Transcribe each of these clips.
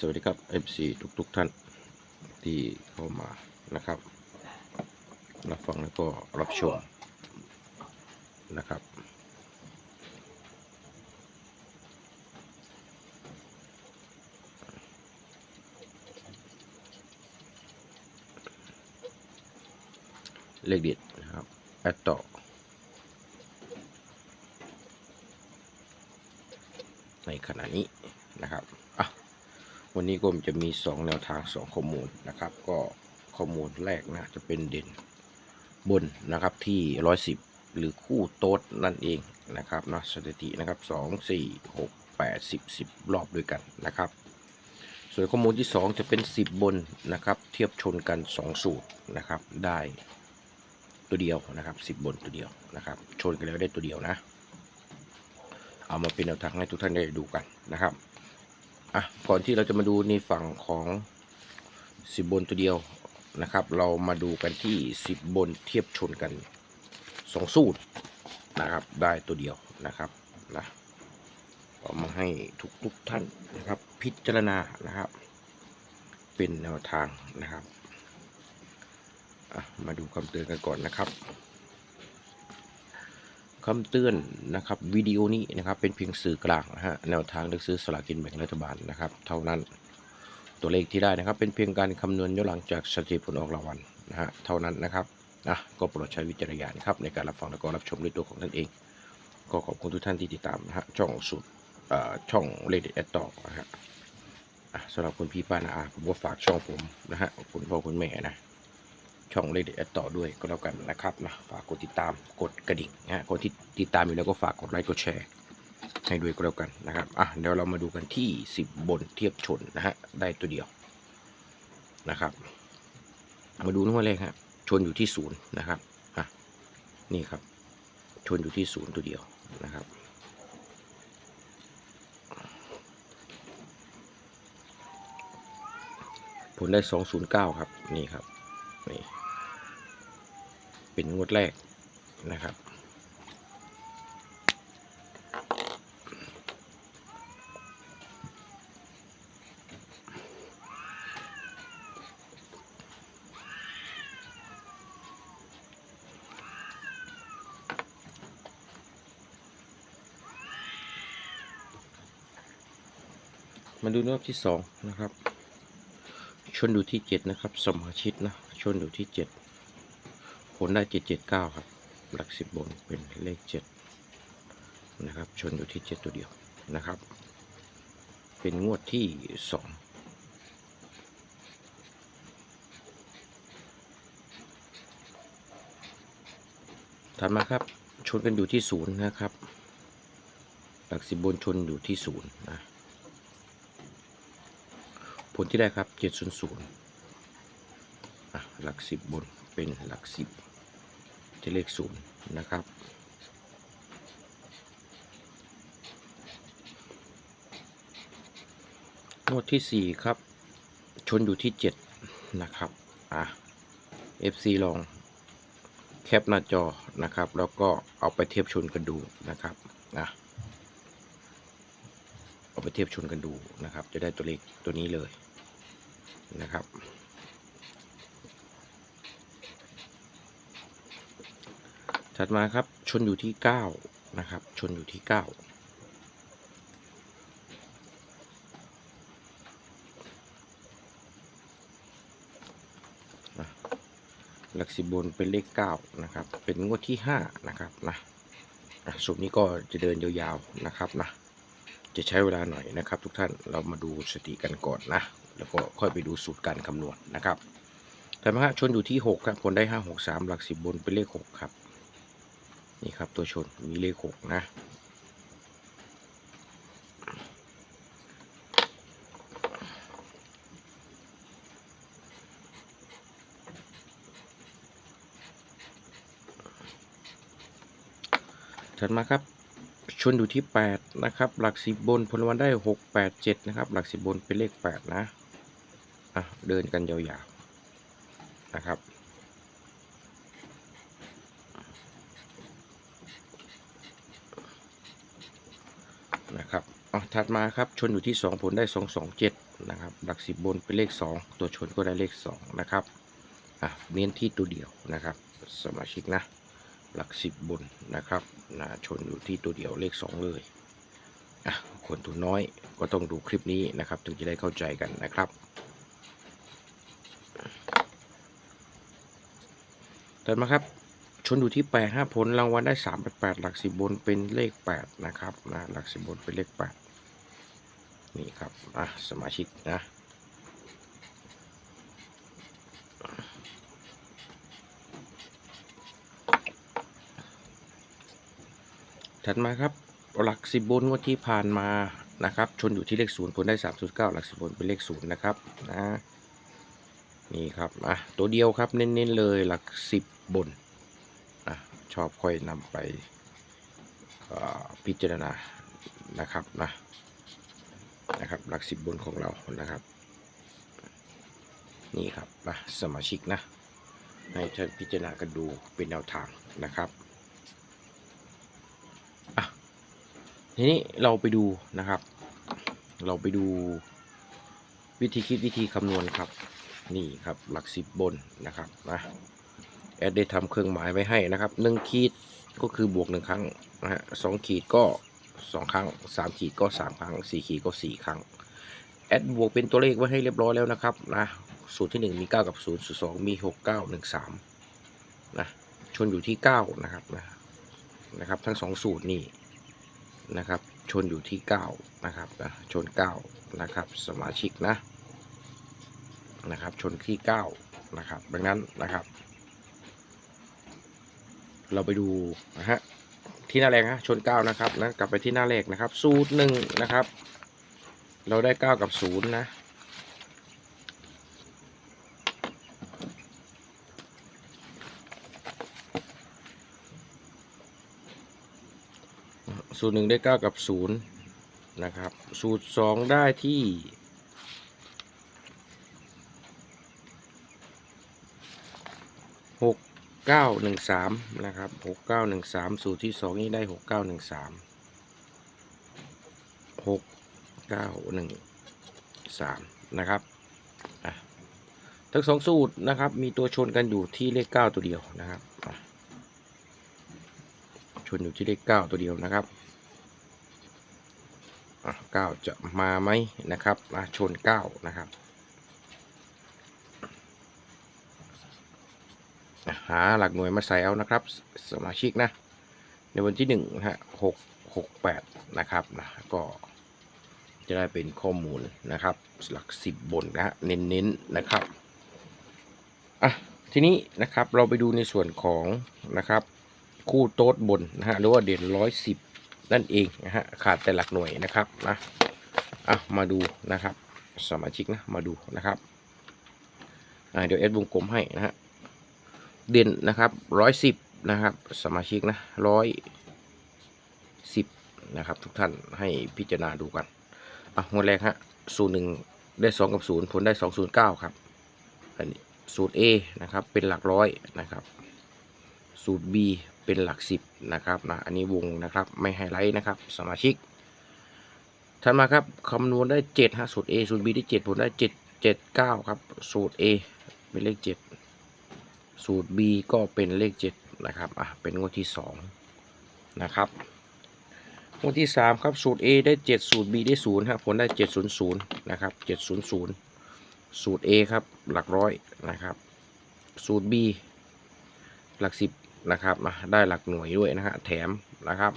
สวัสดีครับ FC ทุกทุกๆท่านที่เข้ามานะครับรับฟังแล้วก็รับชมนะครับ เลขเด็ดนะครับแอดต่อในขณะนี้นะครับอะ วันนี้ก็จะมี 2 แนวทาง 2 ข้อมูลนะครับ ก็ข้อมูลแรกนะจะเป็นเด่นบนนะครับที่ 110 หรือคู่โต๊ดนั่นเองนะครับเนาะสถิตินะครับ 2 4 6 8 10 10 รอบด้วยกันนะครับ ส่วนข้อมูลที่ 2 จะเป็น 10 บนนะครับเทียบชนกัน 2 สูตรนะครับได้ตัวเดียวนะครับ 10 บนตัวเดียวนะครับชนกันแล้วได้ตัวเดียวนะ เอามาเป็นแนวทางให้ทุกท่านได้ดูกันนะครับ อะก่อนที่เราจะมาดูในฝั่งของสิบบนตัวเดียวนะครับ เรามาดูกันที่สิบบนเทียบชนกันสองสูตรนะครับ ได้ตัวเดียวนะครับนะเอามาให้ทุกทุกท่านนะครับ พิจารณานะครับ เป็นแนวทางนะครับมาดูคำเตือนกันก่อนนะครับ คำเตือนนะครับวิดีโอนี้นะครับเป็นเพียงสื่อกลางนะฮะแนวทางเลือกซื้อสลากกินแบ่งรัฐบาลนะครับ เท่านั้นตัวเลขที่ได้นะครับ เป็นเพียงการคำนวณย้อนหลังจากสถิติผลออกรางวัลนะฮะเท่านั้นนะครับนะก็โปรดใช้วิจารณญาณครับในการรับฟังและก็รับชมด้วยตัวของท่านเอง ก็ขอบคุณทุกท่านที่ติดตามนะฮะช่องสุดเอ่อช่องเลดแอดต่อนะฮะอะสำหรับคุณพี่ป้านาอาผมก็ฝากช่องผมนะฮะคุณพ่อคุณแม่นะ ช่องเลดแอดต่อด้วยก็แล้วกันนะครับนะฝากกดติดตามกดกระดิ่งนะฮะคนที่ติดตามอยู่แล้วก็ฝากกดไลค์กดแชร์ให้ด้วยก็แล้วกันนะครับอะเดี๋ยวเรามาดูกันที่ 10 บนเทียบชนนะฮะได้ตัวเดียวนะครับ มาดูนู่นเลยครับชนอยู่ที่ศูนย์นะครับอะนี่ครับ ชนอยู่ที่ศูนย์ตัวเดียวนะครับผลได้ 209 ครับ นี่ครับ นี่ เป็นงวดแรกนะครับ มาดูรอบที่สองนะครับ ชนอยู่ที่เจ็ดนะครับ สมาชิกนะ ชนอยู่ที่เจ็ด ผลได้เจ็ดเจ็ดเก้าครับ หลักสิบบนเป็นเลขเจ็ดนะครับ ชนอยู่ที่เจ็ดตัวเดียวนะครับ เป็นงวดที่สองถัดมาครับ ชนกันอยู่ที่ศูนย์นะครับ หลักสิบบนชนอยู่ที่ศูนย์นะผลที่ได้ครับเจ็ดศูนย์ศูนย์หลักสิบบน เป็นหลักสิบจะเลขศูนย์นะครับ งวดที่สี่ครับ ชนอยู่ที่เจ็ดนะครับ อะ FC ลองแคปหน้าจอนะครับ แล้วก็เอาไปเทียบชนกันดูนะครับนะเอาไปเทียบชนกันดูนะครับ จะได้ตัวเลขตัวนี้เลยนะครับ ถัดมาครับ ชนอยู่ที่เก้านะครับ ชนอยู่ที่เก้านะหลักสิบบนเป็นเลขเก้านะครับ เป็นงวดที่ห้านะครับนะสูตรนี้ก็จะเดินยาวๆนะครับนะ จะใช้เวลาหน่อยนะครับ ทุกท่าน เรามาดูสติกันก่อนนะ แล้วก็ค่อยไปดูสูตรการคำนวณนะครับแต่มาชนอยู่ที่ 6 ครับ ผลได้ 5 6 3 หลัก10บนเป็นเลข 6 ครับ นี่ครับตัวชนมีเลข6นะ ถัดมาครับชนอยู่ที่ 8 นะครับ หลักสิบบนพลวันได้ 6 8 7 นะครับ หลักสิบบนเป็นเลข 8 นะ อะ เดินกันยาวๆ นะครับ นะครับ อะถัดมาครับชนอยู่ที่ 2 ผลได้ 2 2 7 นะครับ หลักสิบบนเป็นเลขสองตัวชนก็ได้เลขสองนะครับอะเน้นที่ตัวเดียวนะครับ สมาชิกนะ หลักสิบบนนะครับนะชนอยู่ที่ตัวเดียวเลขสองเลยอะคนทุนน้อยก็ต้องดูคลิปนี้นะครับ ถึงจะได้เข้าใจกันนะครับเดินมาครับชนอยู่ที่แปดห้าผลรางวัลได้สามแปดแปดหลักสิบบนเป็นเลขแปดนะครับนะหลักสิบบนเป็นเลขแปด นี่ครับอะสมาชิกนะถัดมาครับหลักสิบบนงวดที่ผ่านมานะครับ ชนอยู่ที่เลขศูนย์ผลได้สามจุดเก้าหลักสิบบนเป็นเลขศูนย์นะครับนะนี่ครับอะตัวเดียวครับเน้นๆเลยหลักสิบบนนะชอบค่อยนำไปพิจารณานะครับนะ นะครับหลักสิบบนของเรานะครับ นี่ครับนะสมาชิกนะ ให้ท่านพิจารณากันดูเป็นแนวทางนะครับทีนี้เราไปดูนะครับ เราไปดูวิธีคิดวิธีคำนวณครับ นี่ครับหลักสิบบนนะครับนะแอดได้ทำเครื่องหมายไว้ให้นะครับหนึ่งขีดก็คือบวกหนึ่งครั้งนะฮะสองขีดก็ สองครั้งสามขีดก็สามครั้งสี่ขีดก็สี่ครั้งแอดบวกเป็นตัวเลขไว้ให้เรียบร้อยแล้วนะครับนะสูตรที่หนึ่งมีเก้ากับศูนย์สูตรสองมีหกเก้าหนึ่งสามนะชนอยู่ที่เก้านะครับนะนะครับ ทั้งสองสูตรนี่นะครับ ชนอยู่ที่9นะครับนะชน9นะครับ สมาชิกนะนะครับ ชนที่9นะครับ ดังนั้นนะครับ เราไปดูนะฮะ ที่หน้าแรกฮะชน9นะครับนะกลับไปที่หน้าแรกนะครับ สูตรหนึ่งนะครับ เราได้9กับ0นะสูตรหนึ่งได้เก้ากับศูนย์นะครับ สูตรสองได้ที่หก เก้าหนึ่งสามนะครับหกเก้าหนึ่งสามสูตรที่สองนี่ได้หกเก้าหนึ่งสามหกเก้าหนึ่งสามนะครับทั้งสองสูตรนะครับ มีตัวชนกันอยู่ที่เลขเก้าตัวเดียวนะครับชนอยู่ที่เลขเก้าตัวเดียวนะครับเก้าจะมาไหมนะครับอะชนเก้านะครับอะ หาหลักหน่วยมาใส่เอานะครับ สมาชิกนะ ในวันที่หนึ่งนะฮะหกหกแปดนะครับนะก็จะได้เป็นข้อมูลนะครับ หลักสิบบนนะฮะเน้นๆนนะครับอะทีนี้นะครับเราไปดูในส่วนของนะครับ คู่โต๊ดบนนะฮะหรือว่าเด่นร้อยสิบนั่นเองนะฮะขาดแต่หลักหน่วยนะครับนะอะมาดูนะครับ สมาชิกนะมาดูนะครับอะเดี๋ยวเอสวงกลมให้นะฮะ เด่นนะครับร้อยสิบนะครับ สมาชิกนะร้อยสิบนะครับ ทุกท่านให้พิจารณาดูกัน อะงวดแรกฮะศูนย์หนึ่งได้สองกับศูนย์ผลได้สองศูนย์เก้าครับ อันนี้สูตร A นะครับ เป็นหลักร้อยนะครับ สูตร B เป็นหลักสิบนะครับนะ อันนี้วงนะครับไม่ไฮไลท์นะครับ สมาชิกถัดมาครับคำนวณได้เจ็ดฮะสูตร A สูตร B ได้เจ็ดผลได้เจ็ดเจ็ดเก้าครับ สูตร A เป็นเลขเจ็ด สูตร B ก็เป็นเลขเจ็ดนะครับ อะ เป็นงวดที่สองนะครับงวดที่สามครับ สูตร A ได้เจ็ดสูตร B ได้ศูนย์ครับผลได้เจ็ดศูนย์ศูนย์นะครับเจ็ดศูนย์ศูนย์สูตร A ครับ หลักร้อยนะครับ สูตร B หลักสิบนะครับได้หลักหน่วยด้วยนะฮะ แถมนะครับ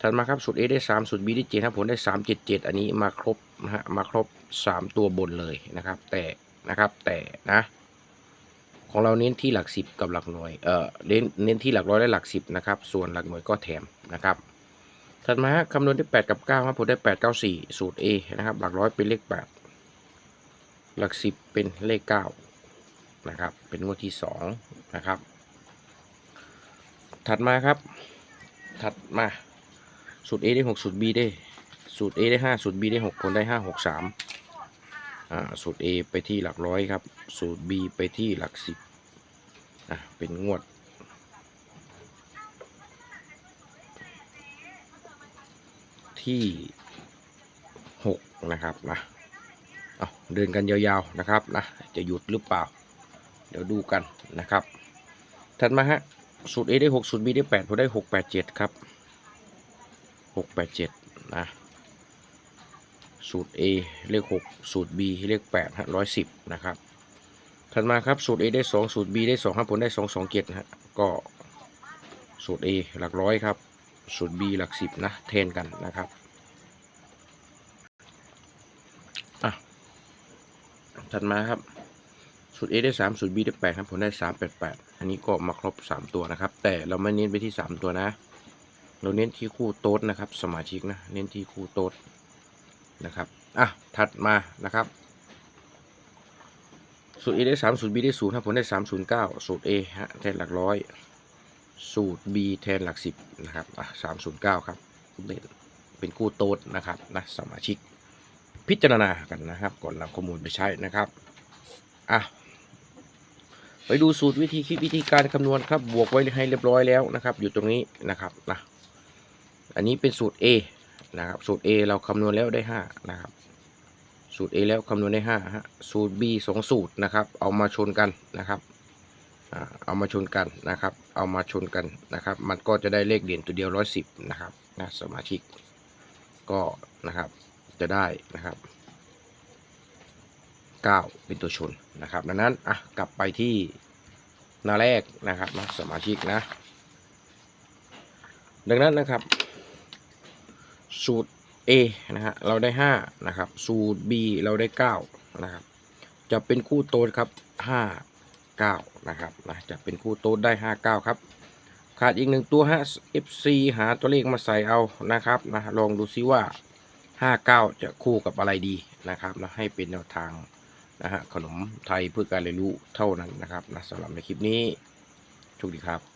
ถัดมาครับ สูตร A ได้ 3 สูตร B ได้7ครับผลได้ 3 7 7 อันนี้มาครบนะฮะ มาครบ 3 ตัวบนเลยนะครับ แต่นะครับ แต่นะ ของเราเน้นที่หลัก 10 กับหลักหน่วย เอ่อ เน้นเน้นที่หลักร้อยและหลัก 10 นะครับ ส่วนหลักหน่วยก็แถมนะครับ ถัดมาฮะคำนวณได้8กับ 9ครับผลได้ 8 9 4 สูตร A นะครับ หลักร้อยเป็นเลข 8 หลัก 10 เป็นเลข 9 นะครับ เป็นงวดที่ 2 นะครับ ถัดมาครับ ถัดมา สูตร A ได้หกสูตร B ได้ สูตร A ได้ห้าสูตร B ได้หกผลได้ห้าหก สูตร A ไปที่หลักร้อยครับ สูตร B ไปที่หลักสิบอะเป็นงวด ที่หกนะครับนะเอาเดินกันยาวๆนะครับนะจะหยุดหรือเปล่า เดี๋ยวดูกันนะครับถัดมาฮะสูตร A ได้6สูตร B ได้8ผมได้6 8 7ครับ6 8 7นะ สูตร A เลข 6 สูตร B เลข8ฮะ110นะครับถัดมาครับสูตร A ได้ 2 สูตร B ได้2ครับผมได้ 2 2 7นะฮะก็สูตร A หลักร้อยครับ สูตร B หลัก 10 นะเทนกันนะครับอะถัดมาครับ สูตร A ได้ 3 สูตร B ได้ 8 ครับผมได้ 3 8 8 อันนี้ก็มาครบ 3 ตัวนะครับ แต่เราไม่เน้นไปที่ 3 ตัวนะ เราเน้นที่คู่โต๊ดนะครับ สมาชิกนะ เน้นที่คู่โต๊ด นะครับอะถัดมานะครับสูตร A ได้3สูตร B ได้0ครับผมได้309สูตร A ฮะแทนหลักร้อยสูตร B แทนหลัก10นะครับอะ309ครับเด่นเป็นคู่โต๊ดนะครับนะสมาชิกพิจารณากันนะครับ ก่อนนำข้อมูลไปใช้นะครับอะไปดูสูตรวิธีคิดวิธีการคำนวณครับบวกไว้ให้เรียบร้อยแล้วนะครับ อยู่ตรงนี้นะครับนะอันนี้เป็นสูตร A นะครับ สูตร A เราคำนวณแล้วได้5นะครับ สูตร A แล้วคำนวณได้5ฮะ สูตร B สองสูตรนะครับ เอามาชนกันนะครับ เอามาชนกันนะครับ เอามาชนกันนะครับ มันก็จะได้เลขเด่นตัวเดียว 110 นะครับนะสมาชิก ก็นะครับ จะได้นะครับ 9 เป็นตัวชนนะครับ ดังนั้น อะ กลับไปที่หน้าแรกนะครับนะสมาชิกนะ ดังนั้นนะครับ สูตร A นะฮะเราได้5นะครับสูตร B เราได้9นะครับจะเป็นคู่โต๊ดครับ 5 9นะครับนะจะเป็นคู่โต๊ดได้ 5 9 ครับ ขาดอีกหนึ่งตัวฮะ FC หาตัวเลขมาใส่เอานะครับนะลองดูซิว่า 59 จะคู่กับอะไรดีนะครับนะให้เป็นแนวทางนะฮะขนมไทยเพื่อการเรียนรู้เท่านั้นนะครับนะสำหรับในคลิปนี้โชคดีครับ